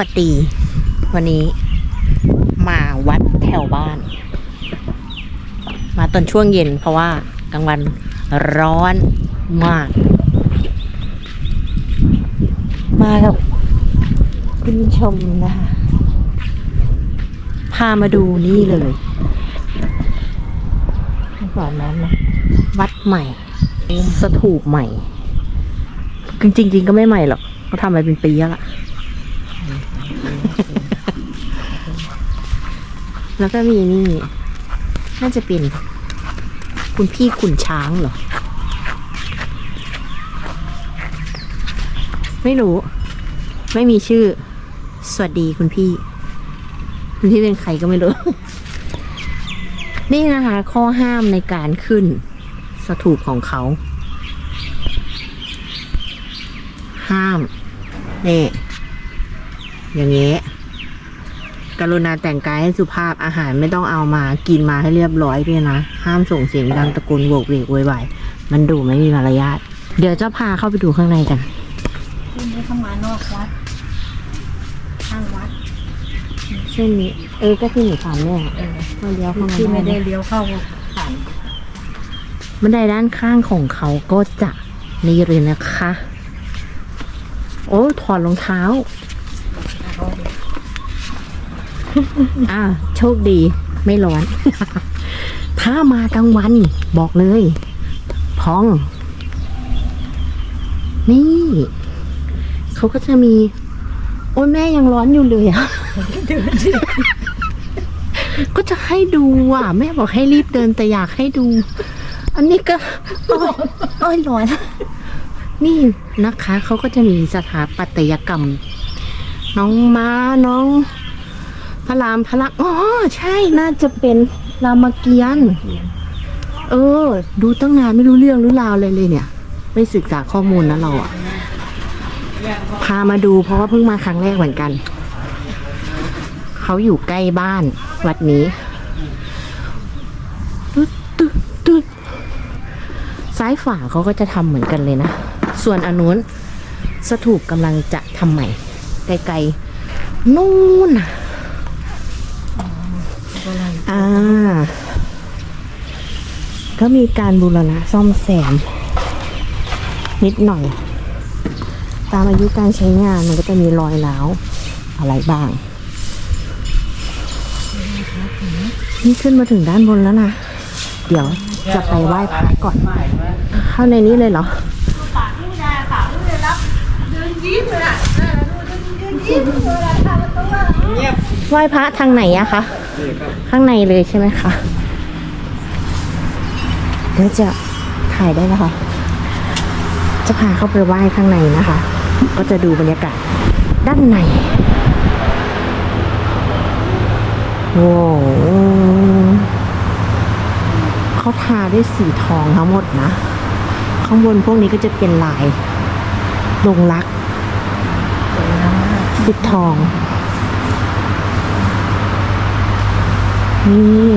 วัสดี วันนี้มาวัดแถวบ้าน มาตอนช่วงเย็นเพราะว่ากลางวันร้อนมาก มากับคุณชมนะคะพามาดูนี่เลยก่อนนั้นนะวัดใหม่ สถูปใหม่ จริงๆก็ไม่ใหม่หรอกเขาทำมาเป็นปีแล้วล่ะ แล้วก็มีนี่ น่าจะเป็น คุณพี่ขุนช้างเหรอ ไม่รู้ ไม่มีชื่อ สวัสดีคุณพี่ คุณพี่เป็นใครก็ไม่รู้ นี่นะคะ ข้อห้ามในการขึ้น สถูปของเขา ห้าม นี่ อย่างเงี้ย กรุณาแต่งกายให้สุภาพอาหารไม่ต้องเอามากินมาให้เรียบร้อยด้วยนะ ห้ามส่งเสียงดังตะโกนโวกเวกโวยวายมันดูไม่มีมารยาทเดี๋ยวจะพาเข้าไปดูข้างในกันที่นี้เข้ามานอกวัดข้างวัดเส้นนี้ เออก็ที่หนูถามเนี่ยเออก็เลี้ยวเข้ามาที่ไม่ได้ได้เลี้ยวเข้าผ่านบันไดด้านข้างของเขาก็จะนี่เลยนะคะ โอ้ถอดรองเท้าเขา อ่าโชคดีไม่ร้อน ถ้ามากลางวันบอกเลย พอง นี่ เขาก็จะมี โอ้ยแม่ยังร้อนอยู่เลยอะก็จะให้ดูอะ แม่บอกให้รีบเดินแต่อยากให้ดู อันนี้ก็โอ้ยโอ้ยร้อน นี่นะคะ เขาก็จะมีสถาปัตยกรรม น้องม้าน้อง พระรามพระลักษณ์อ๋อใช่น่าจะเป็นรามเกียรติ์เออ ดูตั้งนานไม่รู้เรื่องรู้ราวเลยเลยเนี่ย ไม่ศึกษาข้อมูลนะเราอะพามาดูเพราะว่าเพิ่งมาครั้งแรกเหมือนกัน เขาอยู่ใกล้บ้านวัดนี้ตึ๊ดตึ๊ดตึ๊ดซ้ายฝาเขาก็จะทำเหมือนกันเลยนะ ส่วนอนนู้นสถูปกำลังจะทำใหม่ไกลๆนู่นน่ะ อ่า ก็มีการบูรณะซ่อมแซม นิดหน่อย ตามอายุการใช้งานมันก็จะมีรอยร้าวอะไรบ้าง นี่ขึ้นมาถึงด้านบนแล้วนะ เดี๋ยวจะไปไหว้พระก่อน เข้าในนี้เลยเหรอไหว้พระทางไหนอะคะ ข้างในเลยใช่ไหมคะเดี๋ยวจะถ่ายได้นะคะจะพาเข้าไปไหว้ข้างในนะคะ ก็จะดูบรรยากาศด้านในโว้วเขาทาด้วยสีทองทั้งหมดนะ ข้างบนพวกนี้ก็จะเป็นลายลงรักปิดทอง นี่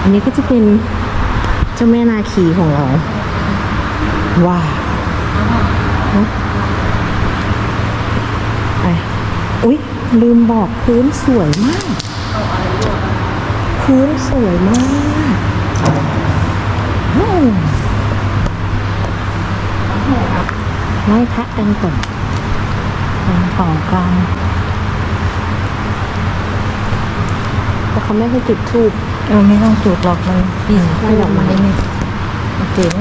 อันนี้ก็จะเป็นเจ้าแม่นาคีของเรา ว้าวไปอุ๊ย ลืมบอกพื้นสวยมาก พื้นสวยมากอืมไหว้พระกันก่อนตรงต่อกลาง แต่เขาไม่ให้จุดทูบเออไม่ต้องจุดหรอกมันกลิ่นไหว้ดอกไม้นี่เจ๋ง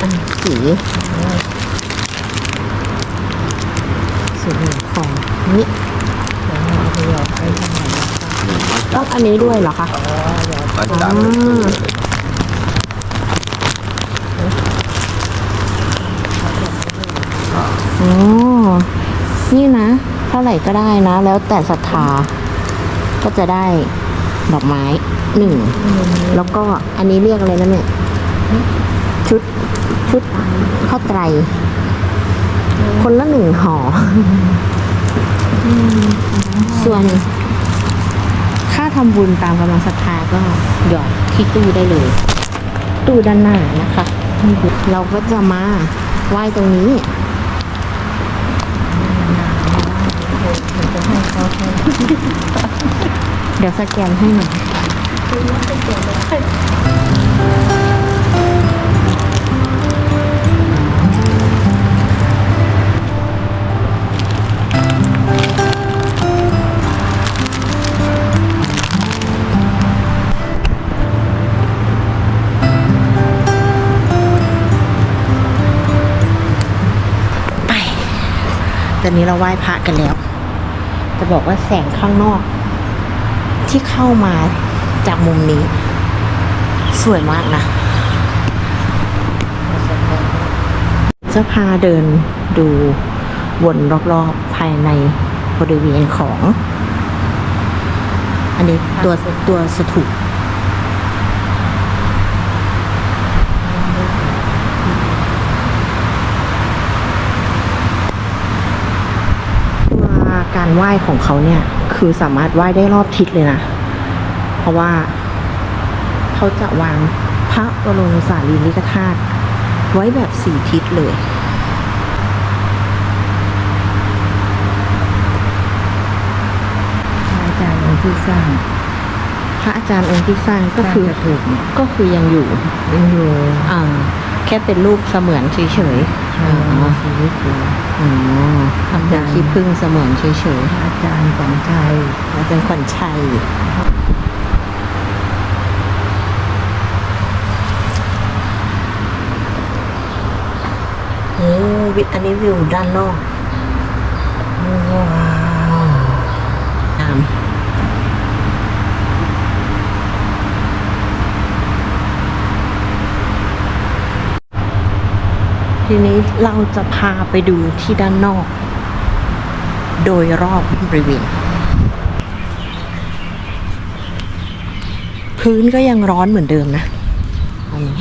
อันสีสีเหลืองทองนี่เดี๋ยวเราไปหยอดไปทางไหนนะคะต้องอันนี้ด้วยเหรอคะมันอ่าตามเลยอ๋อนี่นะ เท่าไหร่ก็ได้นะ แล้วแต่ศรัทธา ก็จะได้ดอกไม้หนึ่งแล้วก็อันนี้เรียกอะไรนะเนี่ยชุดชุดข้าวไตร คนละหนึ่งห่ออส่วน ค่าทำบุญตามกำลังศรัทธาก็หยอดที่ตู้ได้เลย ตู้ด้านหน้านะคะ เราก็จะมาไหว้ตรงนี้ โอ เดี๋ยวสแกนให้หน่อยคือว่าเป็นตัวเลยไปตอนนี้เราไหว้พระกันแล้ว จะบอกว่าแสงข้างนอก ที่เข้ามาจากมุมนี้ สวยมากนะ จะพาเดินดูวนรอบๆภายในบริเวณของ อันนี้ตัวตัวสถูปตัวการ ไหว้ของเขาเนี่ย คือสามารถไหว้ได้รอบทิศเลยนะ เพราะว่าเขาจะวางพระบรมสารีริกธาตุไว้แบบสี่ทิศเลยอาจารย์องค์ที่สร้าง พระอาจารย์องค์ที่สร้างก็คือสร้างจะถูกเนี่ยก็คือยังอยู่ยังอยู่อ่าแค่เป็นรูปเสมือนเฉยๆเอ่อชีวิตอยู่อ๋อทำเป็นขี้พึ่งเสมือนเฉยอาจารย์ขวัญชัยๆอาจารย์ขวัญชัยโอ้วิอันนี้วิวด้านนอกว้าว งาม ทีนี้เราจะพาไปดูที่ด้านนอก โดยรอบบริเวณพื้นก็ยังร้อนเหมือนเดิมนะอันนี้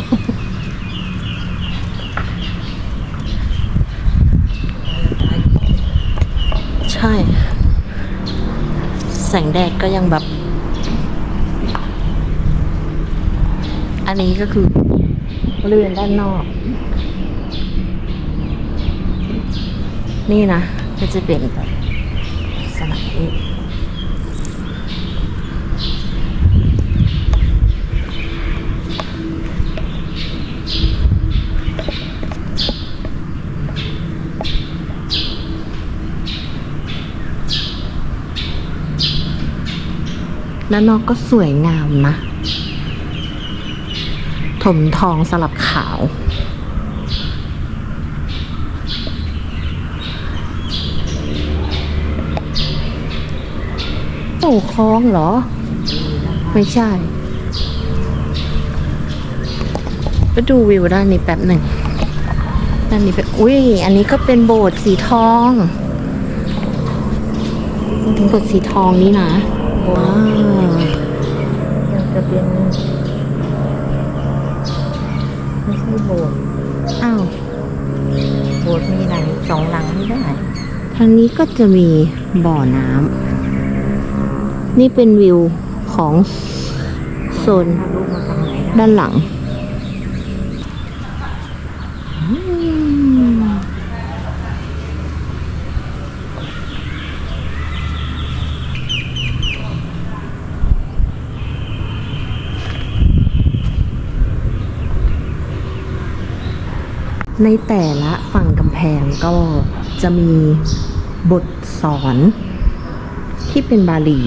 ใช่ แสงแดดก็ยังแบบ อันนี้ก็คือบริเวณด้านนอก นี่นะก็จะเป็นแบบสนามนี้ด้านนอกก็สวยงามนะ ถมทองสลับขาว โอ้คลองเหรอ ไม่ใช่ ไปดูวิวด้านนี้แป๊บหนึ่งด้านนี้เป็นอุ้ยอันนี้ก็เป็นโบสถ์สีทองโบสถ์สีทองนี้นะว้าวยังจะเป็นไม่ใช่โบสถ์อ้าวโบสถ์มีหลังสองหลังไม่ได้ทางนี้ก็จะมีบ่อน้ำ นี่เป็นวิวของโซนด้านหลัง ในแต่ละฝั่งกำแพงก็จะมีบทสอน ที่เป็นบาลี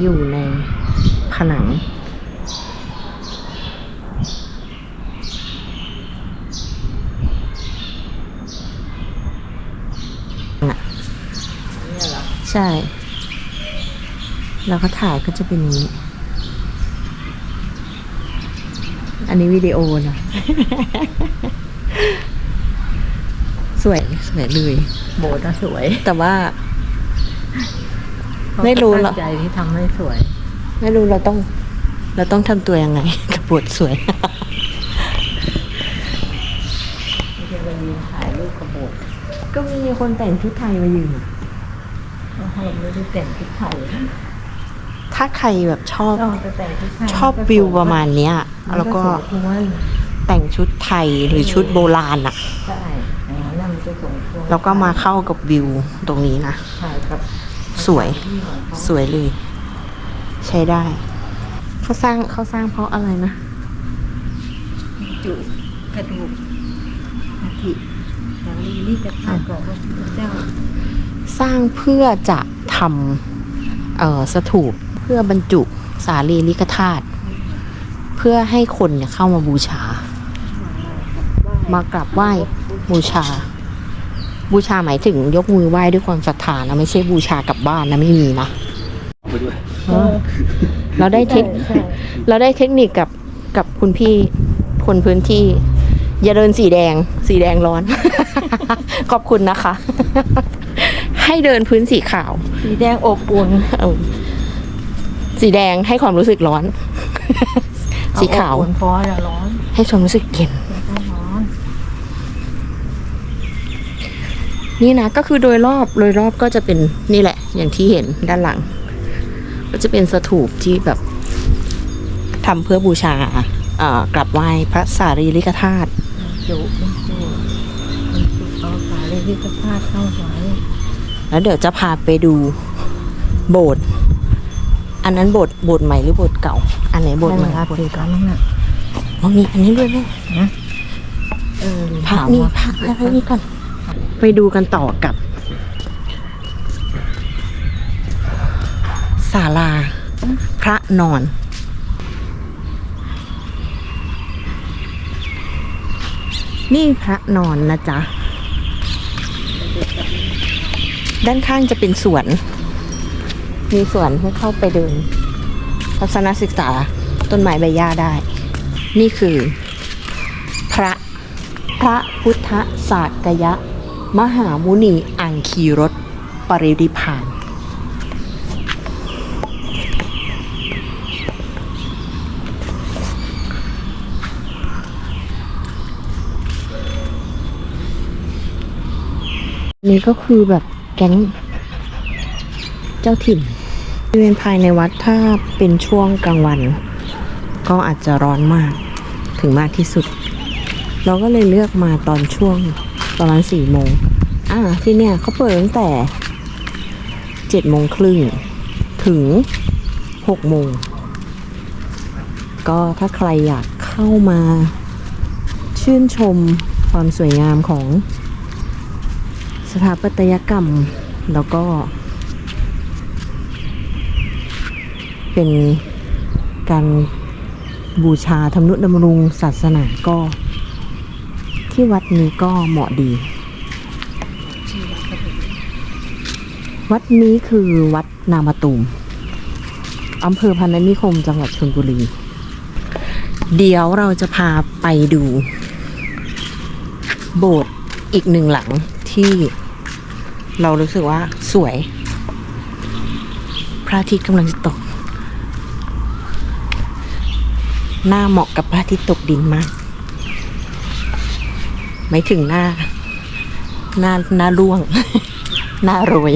อยู่ในผนังเนี่ยเหรอใช่ แล้วก็ถ่ายก็จะเป็นอย่างนี้ อันนี้วิดีโอนะ สวย สวยเลย โบสถ์น่ะสวย แต่ว่า ไม่รู้หรอกตั้งใจที่ทำให้สวย ไม่รู้เราต้อง เราต้องทำตัวยังไง กับบทสวยไม่ใช่ไปยืนถ่ายรูปกับโบสถ์ก็มีคนแต่งชุดไทยมายืนอะเราไม่ได้แต่งชุดไทยถ้าใครแบบชอบเราจะแต่งชุดไทยชอบวิวประมาณเนี้ยมันแล้วก็สวยทุกวันแต่งชุดไทยหรือชุดโบราณอะใช่อย่างนั้นน่ะมันจะสมควรแล้วก็มาเข้ากับวิวตรงนี้นะถ่ายกับ สวย สวยเลย ใช้ได้เขาสร้างเขาสร้างเพราะอะไรนะจุกระดูกอาทิสารีริกธาตุของพระพุทธเจ้า สร้างเพื่อจะทำเอ่อสถูปเพื่อบรรจุสารีริกธาตุเพื่อให้คนเนี่ยเข้ามาบูชามากราบไหว้บูชา บูชาหมายถึงยกมือไหว้ด้วยความศรัทธานะไม่ใช่บูชากลับบ้านนะไม่มีนะไปด้วยเออเราได้เทคใช่เราได้เทคนิคกับกับคุณพี่คนพื้นที่ อย่าเดินสีแดง สีแดงร้อน ขอบคุณนะคะ ให้เดินพื้นสีขาว สีแดงอบอุ่นเออสีแดงให้ความรู้สึกร้อน สีขาวเออบอุ่นพอจะร้อน ให้ความรู้สึกเย็น ไม่ต้องร้อน นี่นะก็คือโดยรอบโดยรอบก็จะเป็นนี่แหละ อย่างที่เห็นด้านหลัง ก็จะเป็นสถูปที่แบบทำเพื่อบูชาเอ่อกราบไหว้พระสารีริกธาตุจุมันจุมันจุเอาสารีริกธาตุเข้าไว้แล้วเดี๋ยวจะพาไปดูโบสถ์อันนั้นโบสถ์โบสถ์ใหม่หรือโบสถ์เก่า อันไหนโบสถ์ใหม่นั่นแหละโบสถ์คือกันนั่นน่ะอ๋อมีอันนี้ด้วยไหมนะเออพระถามนี่ว่าพระอะไรนี่ก่อน ไปดูกันต่อกับศาลาพระนอน นี่พระนอนนะจ๊ะ ด้านข้างจะเป็นสวน มีสวนให้เข้าไปเดินทัศนศึกษาต้นไม้ใบหญ้าได้ นี่คือ พระ พระพุทธศาสกยะ มหามุนีอังคีรสปริริพานนี่ก็คือแบบแก๊งเจ้าถิ่นบริเวณภายในวัดถ้าเป็นช่วงกลางวัน ก็อาจจะร้อนมากถึงมากที่สุด เราก็เลยเลือกมาตอนช่วง ประมาณสี่โมงอ่าที่เนี่ยเขาเปิดตั้งแต่เจ็ดโมงครึ่งถึงหกโมงก็ถ้าใครอยากเข้ามาชื่นชมความสวยงามของสถาปัตยกรรม แล้วก็ เป็นการบูชาทำนุดำรุงศาสนาก็ ที่วัดนี้ก็เหมาะดี วัดนี้คือวัดนามตูมอำเภอพันนิคมจังหวัดชลบุรี เดี๋ยวเราจะพาไปดู โบสถ์อีกหนึ่งหลังที่เรารู้สึกว่าสวย พระอาทิตย์กำลังจะตก หน้าเหมาะกับพระอาทิตย์ตกดินมาก ไม่ถึงหน้า หน้าหน้าร่วง หน้าโรย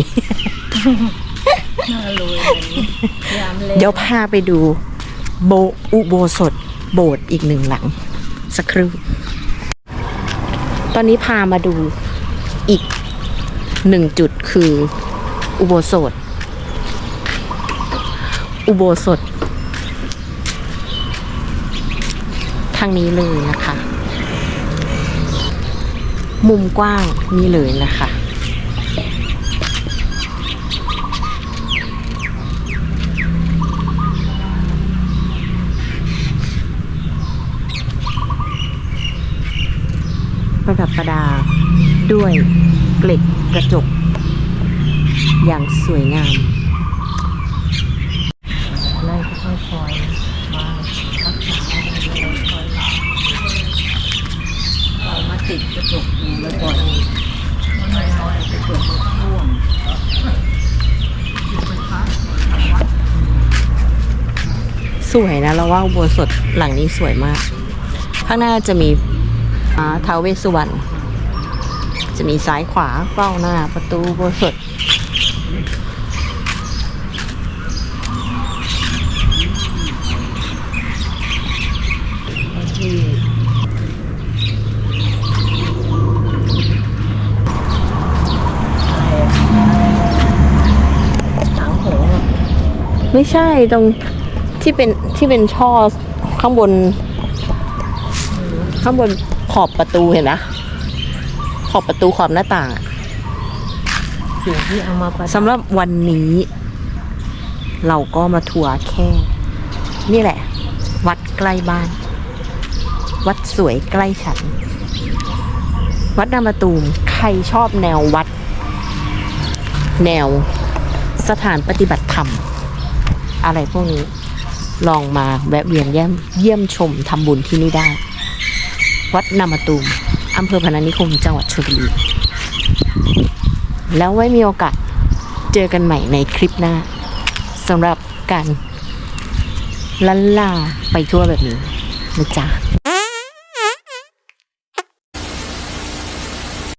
น่าเลยแบบนี้ยามเล่นเดี๋ยวพาไปดู โบอุโบสถ โบสถ์อีกหนึ่งหลัง สักครู่ ตอนนี้พามาดูอีกหนึ่งจุดคือ อุโบสถ อุโบสถ ทางนี้เลยนะคะ มุมกว้างนี่เลยนะคะ ประดับประดาด้วยเกล็ดกระจก อย่างสวยงาม ไล่ค่อยๆคอยมารักษาอะไรเลยคอยเอามาติดกระ จกอยู่บ่อนไม่น้อยกระจกมันร่วงสวยนะ เราว่าอุโบสถหลังนี้สวยมาก ข้างหน้าจะมีท้าวเวสสุวรรณจะมีซ้ายขวาเฝ้าหน้าประตูอุโบสถ ที่ ไม่ใช่ตรงที่เป็นที่เป็นช่อข้างบน ข้างบนขอบประตูเห็นไหมขอบประตูขอบหน้าต่างอะสิ่งที่เอามาประดับสำหรับวันนี้ เราก็มาทัวร์แค่ นี่แหละ วัดใกล้บ้าน วัดสวยใกล้ฉัน วัดนามาตูมใครชอบแนววัด แนวสถานปฏิบัติธรรม อะไรพวกนี้ ลองมาแวะเวียนเยี่ยมเยี่ยมชมทำบุญที่นี่ได้ วัดนามาตูมอำเภอพนัสนิคมจังหวัดชลบุรีแล้วไว้มีโอกาสเจอกันใหม่ในคลิปหน้าสำหรับการลันลาไปทั่วแบบนี้นะจ๊ะ